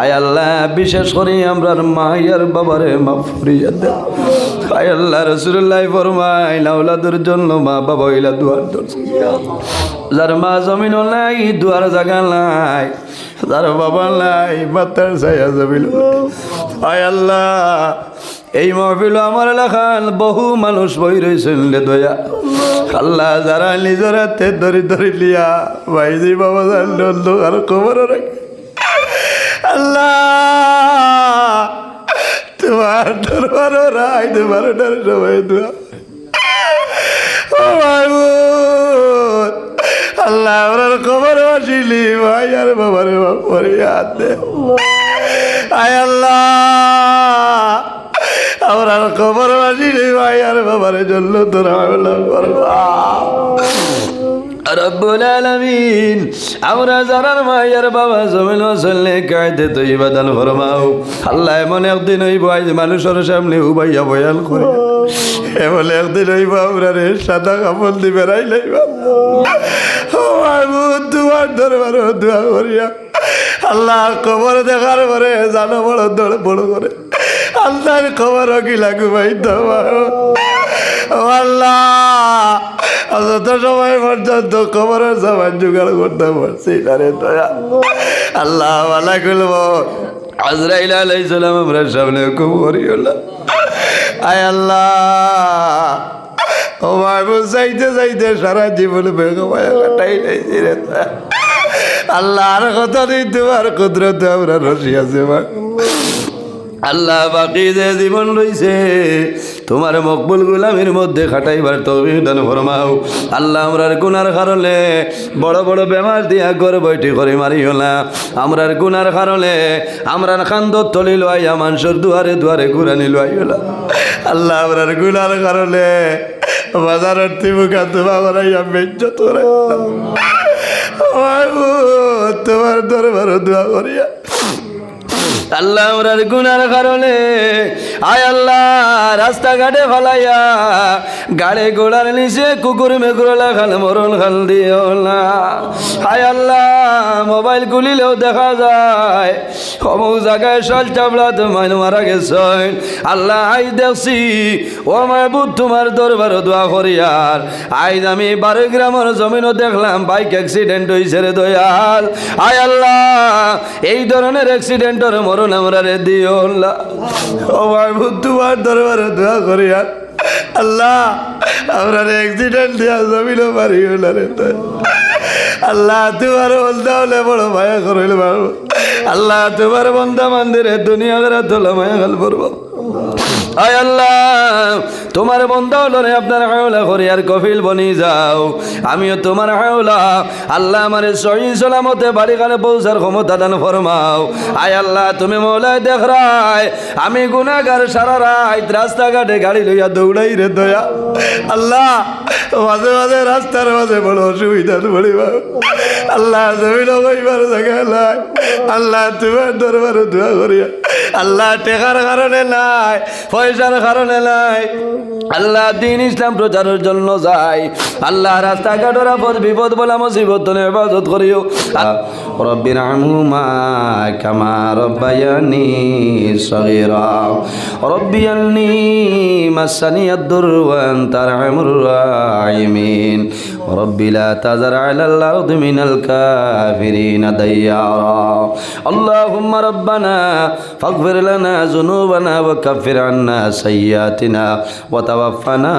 আয় আল্লাহ, বিশেষ করে আমরার মাইয়ার বাবারে মাফ করিয়া দেন। আয় আল্লাহ রসুল্লাহ ফরমাই লাউলাদের জন্য মা বাবা ইলা দুয়ার দরজা। যার মা জমিন নাই, দুয়ার জায়গা নাই, যার বাবা নাই মাতার ছায়া জমিন আয় আল্লাহ, এই মহফিল আমার এলাকার বহু মানুষ বই রয়েছেন লে দয়া। আল্লাহ, যারা নিজের হাতে ধরি ধরি লিয়া ভাইজি বাবা জানল আর খবর রাখে। আল্লাহ। তোমার দরবার রায়, তোমার ডর সবাই দোয়া। আল্লাহ আমার খবর আসিলি ভাই, আর বাবার বাপরে হাতে আয় আল্লাহ। আমরা খবর আসিলি ভাই, আর বাবার জন্য তোরা করবা। রব্বুল আলামিন আমরা জানার মায়ের বাবা জমিন চললে কায়দে তো ইবাদান ফরমাও। আল্লাহ এমন একদিন হইব আজ মানুষের সামনে উবাইয়া বয়াল করে। এ বলে একদিন হইব আমরা রে সাদা কাপড় দি বেড়াই লাইব। তোমার দরবার দোয়া করিয়া। আল্লাহ খবর দেখার পরে জানো বড় দৌড় বড় করে। আল্লাহর খবর কি লাগু ভাই তোমার? ও আল্লাহ। যত সময় পর্যন্ত খবরের সামান জোগাড় করতে পারছি না রে দয়া। আল্লাহ মালা করব আজরাইল আলাই সালাম, আমরা সামনে হুকুম করিও আয় আল্লাহ। ও মাহবুব চাইতে চাইতে সারা জীবন বেগমায় কাটাই লাইছি রে দয়া। আল্লাহ আর কত দিন তোমার কুদরত আমরা রসি আছে আল্লাহ বাকি যে জীবন রইছে, তোমার মকবুল গুলামের মধ্যে খাটাইবার তৌফিক দান ফরমাও। আল্লাহ আমরার গুনার কারণে বড় বড় বেমার দিয়া ঘর বৈঠি করে মারিও না। আমরার গুনার কারণে আমরার খান্দ তলি লইয়া মানুষের দুয়ারে দুয়ারে ঘুরানি লইও না। আল্লাহ আমরার গুনার কারণে বাজারের তিমুখা তোমার বানাইয়া বেজ্জত করে তোমার দরবার দোয়া করিয়া আল্লাহ আমরার গুনার কারণে, আয় আল্লাহ, রাস্তাঘাটে ফালাইয়া, গাড়ি গোড়ার নিচে কুকুর মেকুর খাল মরণ খাল দিও না। আয় আল্লাহ মোবাইল খুলিলেও দেখা যায়। অমুক জায়গায় সল চাবলা তো মাইন মারা গেছে আল্লাহ, আই দেখছি ও মাহবুব, তোমার দরবার দোয়া করিয়ার আইজ আমি বারো গ্রামের জমিনও দেখলাম, বাইক অ্যাক্সিডেন্ট হয়েছে রে দয়াল। আয় আল্লাহ, এই ধরনের অ্যাক্সিডেন্টের মরণ আমরা রে দিও আল্লাহ। ও মাহবুব, তোমার দরবারে দোয়া করিয়ার আল্লাহ, আমরা অ্যাক্সিডেন্ট দিয়া জমিনও পারিও না রে দয়াল। আল্লাহ, তোমার বলতে হলে বড় মায়া করিল আল্লাহ, তোমার বন্ধা মন্দিরে দুনিয়া করে তোলা মায়া গল্প করব আয় আল্লাহ, তোমার বন্ধা হলো রে আপনার হাওলা করে আর কফিল বনি যাও। আমিও তোমার হাওলা, আল্লাহ আমার সহি সালামতে বাড়ি কানে পৌঁছার ক্ষমতা দান ফরমাও। আয় আল্লাহ, তুমি মৌলায় দেখ রায়, আমি গুনাগার সারা রাত রাস্তাঘাটে গাড়ি লইয়া দৌড়াই রে দয়া। আল্লাহ, মাঝে মাঝে রাস্তার মাঝে বড় অসুবিধা পড়িব আল্লাহ, জমিন কইবার জায়গা নাই। আল্লাহ, তোমার দরবার দোয়া করিয়া। আল্লাহ, টেকার কারণে নাই। পয়সার কারণে নাই। আল্লাহ দিন ইসলাম প্রচারের জন্য যাই আল্লাহ রাস্তাঘাটের পথ বিপদ বলা মুসিবত হেফাজত করিও। রব্বির রব্বায়ানি মাসানি আনতা আরহামুর রাহিমিন। ربي لا تذر على الأرض من الكافرين ديارا. اللهم ربنا فاغفر لنا ذنوبنا وكفر عنا سيئاتنا وتوفنا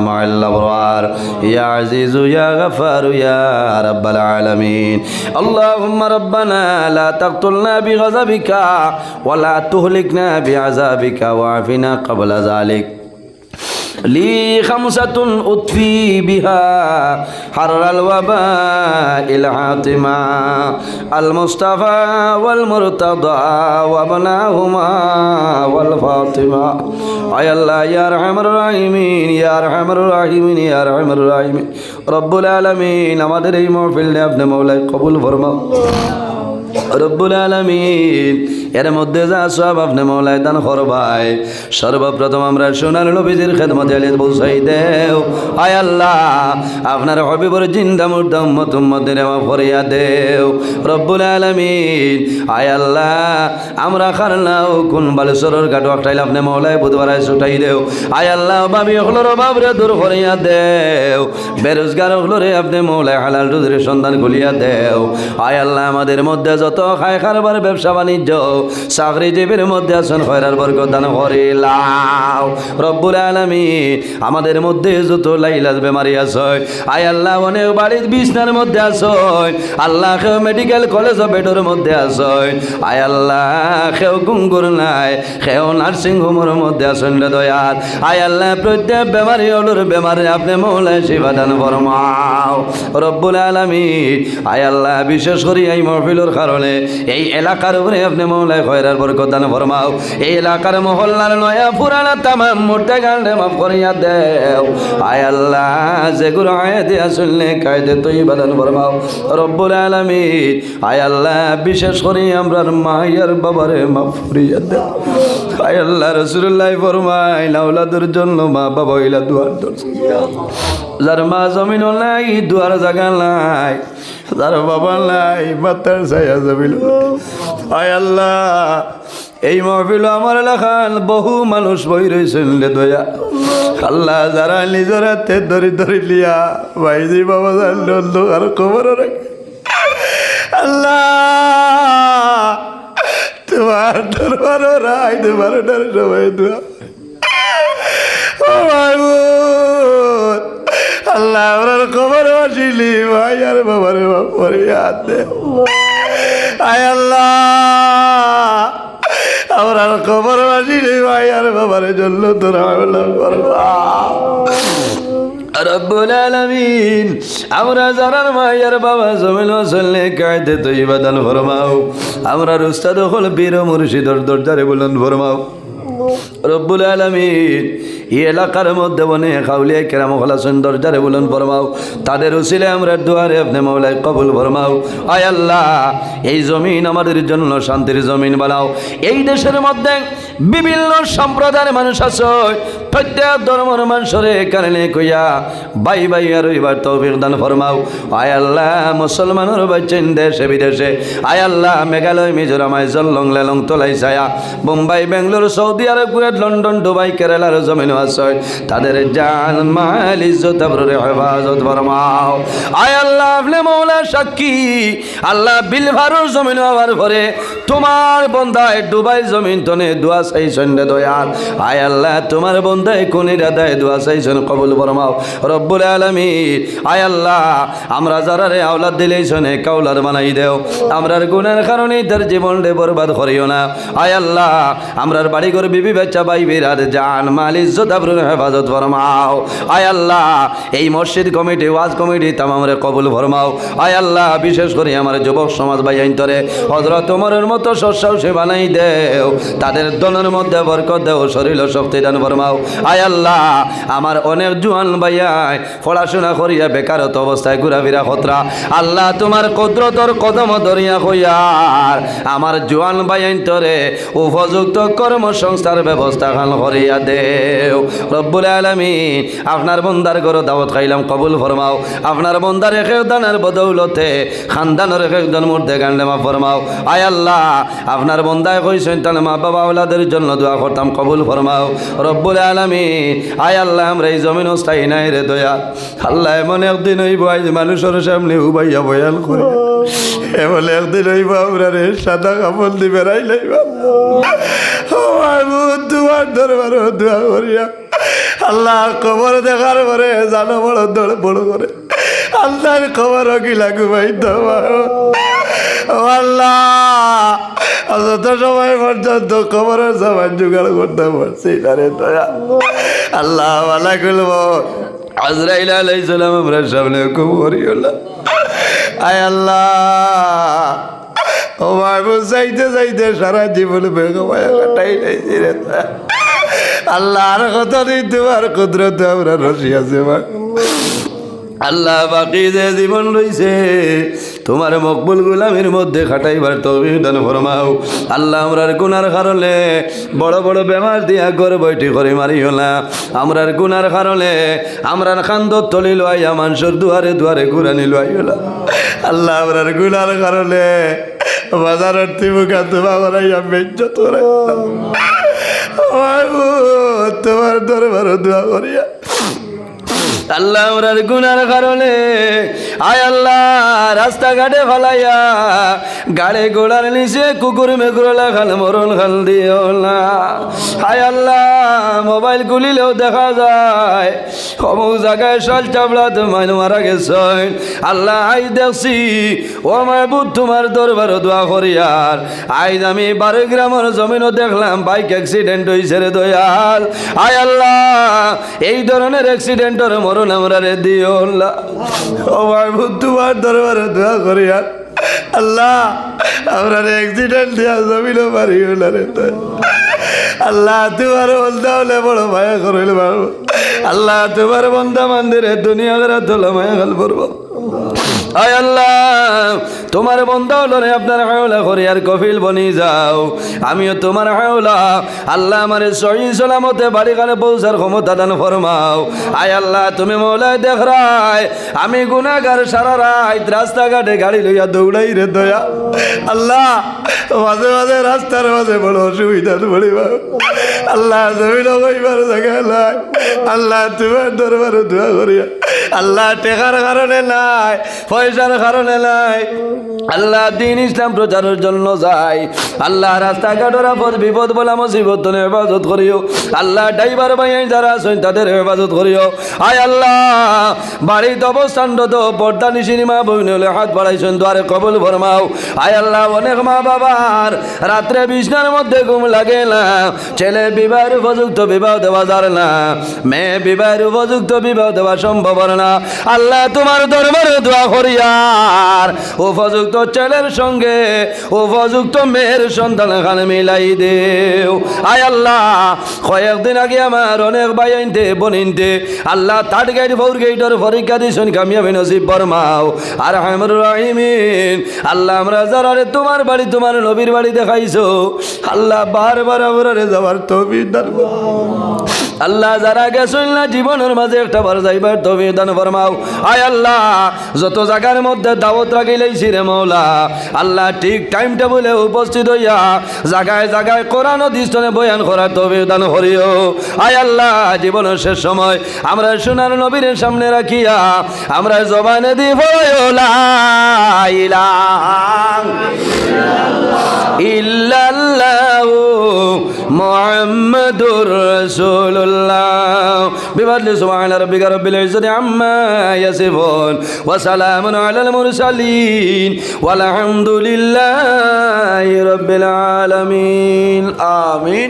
مع الأبرار. يا عزيز يا غفار يا رب العالمين. اللهم ربنا لا تقتلنا بغضبك ولا تهلكنا بعذابك وعافنا قبل ذلك. লি খামসাতুন উতফি বিহা হারাল ওয়াবা ইল হাতিমা আল মুস্তাফা ওয়াল মুরতাদা ওয়া বানাহুমা ওয়াল ফাতিমা আয় আল্লাহ ইয়া রাহমানুর রাহিমিন, ইয়া রাহমানুর রাহিমিন, ইয়া রাহমানুর রাহিমিন। রব্বুল আলামিন, আমাদের এই মাহফিলে আপনি মাওলানা কবুল ফরমাও। রব্বুল আলামিন এর মধ্যে যা সব আপনি মৌলায় দান করবাই। সর্বপ্রথম আমরা সোনার নবীজির খেদমত আলী বসাই দেও, আয় আল্লাহ, আপনার হবিবর জিন্দা মুর্দা উম্মত উম্মতের আমা ফরিয়া দেও। রব্বুল আলামিন, আয় আল্লাহ, আমরা খারনাও কোন বালেশ্বরের গাটো আটাইলে আপনি মৌলায় বুধবার ছুটাই দেও। আয় আল্লাহ, বাবি হলোর বাবরে দূর করিয়া দেও। বেরোজগার হলোরে আপনি মৌলায় হালাল রুজির সন্ধান খুলিয়া দেও। আয় আল্লাহ, আমাদের মধ্যে যত খায় খারবার ব্যবসা বাণিজ্য চাকরিজীবীর মধ্যে আছেন খয়রার বর্গ দান করিলাও রব্বুল আলামিন, আমাদের মধ্যে যত লাইলাজ বেমারি আছে, আয় আল্লাহ, অনেক বাড়ির বিছনার মধ্যে আছে, আল্লাহ কেউ মেডিকেল কলেজ বেডের মধ্যে আছে, আয় আল্লাহ, কেউ গুঙ্গুর নাই, কেউ নার্সিং হোমের মধ্যে আছেন রে দয়াল। আয় আল্লাহ, প্রত্যেক বেমারি হলোর বেমারে, আপনি মৌলায় শিবাদান ফরমাও। রব্বুল আলামিন, আয় আল্লাহ, বিশেষ করে এই মহফিলের কারণে এই এলাকার উপরে আপনি মৌলায় খয়রার বরকত দান ফরমাও। এই এলাকার মহল্লার নয়া পুরানা তামাম মোটে গান্ডে মাফ করিয়া দেও। আয় আল্লাহ যেগুলো আয় দিয়া শুনলে কায়দে তুই বাদান ফরমাও। রব্বুল আলামিন, আয় আল্লাহ, বিশেষ করে আমরা মায়ের বাবারে মাফ করিয়া দেও। আয় আল্লাহ রসুল্লাহ ফরমাই লাউলাদের জন্য মা বাবা ইলা দুয়ার দরজা। যার মা জমিন নাই, দুয়ার জায়গা নাই। যার বাবা নাই, মাতার আয় আল্লাহ, এই মহফিল আমার এলাকার বহু মানুষ বই রয়েছেন রে আল্লাহ যারা নিজের হাতে ধরি ধরি লিয়া ভাইজি বাবা জানল আর খবর আল্লাহ আল্লাহ আমার খবর আসিলি, ভাই, আর বাবারে বাপরে হাতে। আয় আল্লাহ, আমার খবর আসিলি, ভাই, আর বাবারে জন্য তোরা আলামিন, আমরা মায়ের বাবা জমিন চললে কায়দে তুই বাদান ফরমাও। আমরা উস্তাদ হল বীর মুর্শিদর দরজারে বলুন ফরমাও। রব্বুল আলমিন। এই এলাকার মধ্যে বনে খাউলিয়া কেরাম হলাসন দরজারে বলুন ফরমাও। তাদের উসিলে আমরা দুয়ারে আপনি মৌলাই কবুল ফরমাও। আয় আল্লাহ, এই জমিন আমাদের জন্য শান্তির জমিন বানাও। এই দেশের মধ্যে বিভিন্ন সম্প্রদায়ের মানুষ আছে। প্রত্যেক ধর্মের মানুষরে কারণে কইয়া বাই বাই আর এবার তৌফিক দান ফরমাও। আয় আল্লাহ, মুসলমানের বাচ্চেন দেশে, বিদেশে। আয় আল্লাহ, মেঘালয়, মিজোরাম, আইজল লং লেলং তোলাই ছায়া। Mumbai, Bangalore, Saudi Arab Kuwait London, Dubai, কেরালার জমিন আছে। তাদের জান মাল ইজ্জত আবরুরে হেফাজত ফরমাও। আয় আল্লাহ, আপনি মৌলা সাক্ষী। আল্লাহ বিলভারুর জমিন হওয়ার পরে তোমার বন্ধায় ডুবাই জমিন তনে দোয়া চাইছেন রে দয়াল। আয় আল্লাহ, তোমার বন্ধায় কোনের আদায় দোয়া চাইছেন কবুল ফরমাও। রব্বুল আলমিন, আয় আল্লাহ, আমরা যারা রে আওলাদ দিলেই শোনে কাউলার বানাই দেও। আমরার গুণের কারণে তার জীবন রে বরবাদ করিও না। আয় আল্লাহ, আমরার বাড়ি করে বিবি বাচ্চা ভাই বিরাট জান, মাল ইজ্জত আবরুন হেফাজত ফরমাও। আয় আল্লাহ, এই মসজিদ কমিটি, ওয়াজ কমিটি তামামরে কবুল ফরমাও। আয় আল্লাহ, বিশেষ করে আমার যুবক সমাজ ভাই আইন্তরে হজরত তোমারের মতো শস্যাও সে বানাই দেও, তাদের দনের মধ্যে বরকত দেও, শরীর শক্তি দান ফরমাও। আয় আল্লাহ, আমার অনেক জুয়ান ভাইয়াই পড়াশোনা করিয়া বেকারত অবস্থায় ঘুরাফিরা খতরা। আল্লাহ তোমার কদরতর কদম ধরিয়া হইয়ার, আমার জুয়ান ভাইয়াইন তরে, উপযুক্ত কর্মসংস্থার ব্যবস্থা খান করিয়া দেও। রব্বুল আলমিন, আপনার বন্দার গরো দাওয়াত খাইলাম, কবুল ফরমাও। আপনার বন্দার এক দানের বদৌলতে খানদানের এক একজন মূর্তে গান্ডে মা ফরমাও। আয় আল্লাহ, আপনার বন্দায় কইছেন, তাহলে মা বাবা ওলাদের জন্য দোয়া করতাম, কবুল ফরমাও। রব্বুল আলমিন, আয় আল্লাহ, আমরা এই জমিন স্থায়ী নাই রে দয়া। আল্লাহ এমন একদিন হইব, আজ মানুষের সামনে উবাইয়া বয়াল করে। বলে একদিন হইব, আমরা রে সাদা কাপড় দি বেড়াই লাইবা। আল্লাহ খবর দেখার পরে জানো বড় দৌড় বড় করে। আল্লাহর খবর কি লাগু ভাই আল্লাহ যত সময় পর্যন্ত খবরের সবাই জোগাড় করতে পারছি না রে দয়া। আল্লাহ মালা করব। আজরাইল আলাইসালাম আমরা সামনে খুব আয় আল্লাহ। ও চাইতে চাইতে সারা জীবন। আল্লাহ আর কত দিন তোমার কুদরত আমরা রসি আছে আল্লাহ বাকি যে জীবন রইছে, তোমার মকবুল গুলামের মধ্যে খাটাইবার তৌফিক দান ফরমাও। আল্লাহ আমরার গুনার কারণে বড় বড় বেমার দিয়া ঘর বৈঠি করে মারিও না। আমরার গুনার কারণে আমরার খান্দর তলি লইয়া মানুষের দুয়ারে দুয়ারে ঘুরানি লইও না। আল্লাহ আমরার গুনার কারণে বাজারের তিমুখা তোমা বানাইয়া করে তোমার দরবার দোয়া করিয়া। আল্লাহ আমরার গুনার কারণে আয় আল্লাহ, রাস্তাঘাটে ফালাইয়া, গাড়ি ঘোড়ার নিচে কুকুর মেকুরলা খাল মরণ খাল দিও না। আয় আল্লাহ, মোবাইল খুলিলেও দেখা যায়, অমুক জায়গায় সল চাবলা তোমায় মারা গেছে আল্লাহ, আই দেখছি, ও মাহবুদ তোমার দরবার দোয়া করিয়ার আইজ আমি বারো গ্রামের জমিনও দেখলাম, বাইক অ্যাক্সিডেন্ট হয়েছে রে দয়াল। আয় আল্লাহ, এই ধরনের অ্যাক্সিডেন্টের মরণ আমরা রে দিও আল্লাহ ও মাহবুদ তোমার দরবারে দোয়া করিয়া আল্লাহ, আমরা অ্যাক্সিডেন্ট দিয়া জমিল না রে। আল্লাহ, তোমার বলতে হলে বড় মায়া করিল পারব আল্লাহ, তোমার বন্ধা মন্দিরে দুনিয়া করে তোলা মায়া গল্প পড়ব আয় আল্লাহ, তোমার বন্ধা হলো রে আপনার হাওলা করে, আর কফিল বনি যাও। আমিও তোমার হাওলা, আল্লাহ আমার সহি সালামতে বাড়ি কালে পৌঁছার ক্ষমতা দান ফরমাও। আয় আল্লাহ, তুমি মৌলায় দেখ আমি গুনাগার সারা রাত রাস্তাঘাটে গাড়ি লইয়া দৌড়াই রে দয়া। আল্লাহ, মাঝে মাঝে রাস্তার মাঝে বড় অসুবিধা পড়ি আল্লাহ জমিন নাই। আল্লাহ তোমার দরবারে দোয়া করিয়া। আল্লাহ টেকার কারণে নাই, পয়সার কারণে নাই। আল্লাহ দিন ইসলাম প্রচারের জন্য যাই আল্লাহ রাস্তাঘাটের আপদ বিপদ বলা মুসিবত হেফাজত করিও। আল্লাহ ড্রাইভার ভাই যারা আছেন, তাদের হেফাজত করিও। আয় আল্লাহ, বাড়িতে অবস্থানরত পর্দা নিশিনিমা বইন হলে হাত বাড়াইছেন দ্বারে কবল ভরমাও আয় আল্লাহ, অনেক মা বাবার রাত্রে বিছনার মধ্যে ঘুম লাগে না। ছেলে বিবাহের উপযুক্ত বিবাহ দেওয়া যার না। মেয়ে বিবাহের উপযুক্ত বিবাহ দেওয়া সম্ভব না। আল্লাহ তোমার দরবারে দোয়া করিয়ার। উপযুক্ত ছেলের সঙ্গে উপযুক্ত মেয়ের সন্তান এখানে মিলাই দেও। আয় আল্লাহ, কয়েকদিন আগে আমার অনেক ভাই আনতে বোন আনতে আল্লাহ তাট গেট ফোর গেটের পরীক্ষা দিয়েছেন কামিয়াবি নসিব বর্মাও আর হামর রাহিমিন, আল্লাহ আমরা যারা তোমার বাড়ি, তোমার নবীর বাড়ি দেখাইছো, আল্লাহ বারবার আমরা যাওয়ার আল্লাহ যারা গেছেন না, জীবনের মাঝে একটা বার যাইবার তবে দান ফরমাও। আয় আল্লাহ, যত জায়গার মধ্যে দাওয়াত রাখিলেইছি রে মৌলা আল্লাহ ঠিক টাইম টেবলে উপস্থিত হইয়া জায়গায় জায়গায় কোরআন দিস্তনে বয়ান করার তবে দান করিও। আয় আল্লাহ, জীবনের শেষ সময় আমরা সোনার নবীর সামনে রাখিয়া আমরা জবানে দিব ইল্লাল্লাহু মুহাম্মাদুর রাসূলুল্লাহ। বিবাদলি সুবহান রাব্বিকা রাব্বিল ইজ্জাতি আম্মা ইয়াসিফুন ওয়া সালামুন আলাল মুরসালিন ওয়া আলহামদুলিল্লাহি রাব্বিল আলামিন। আমিন।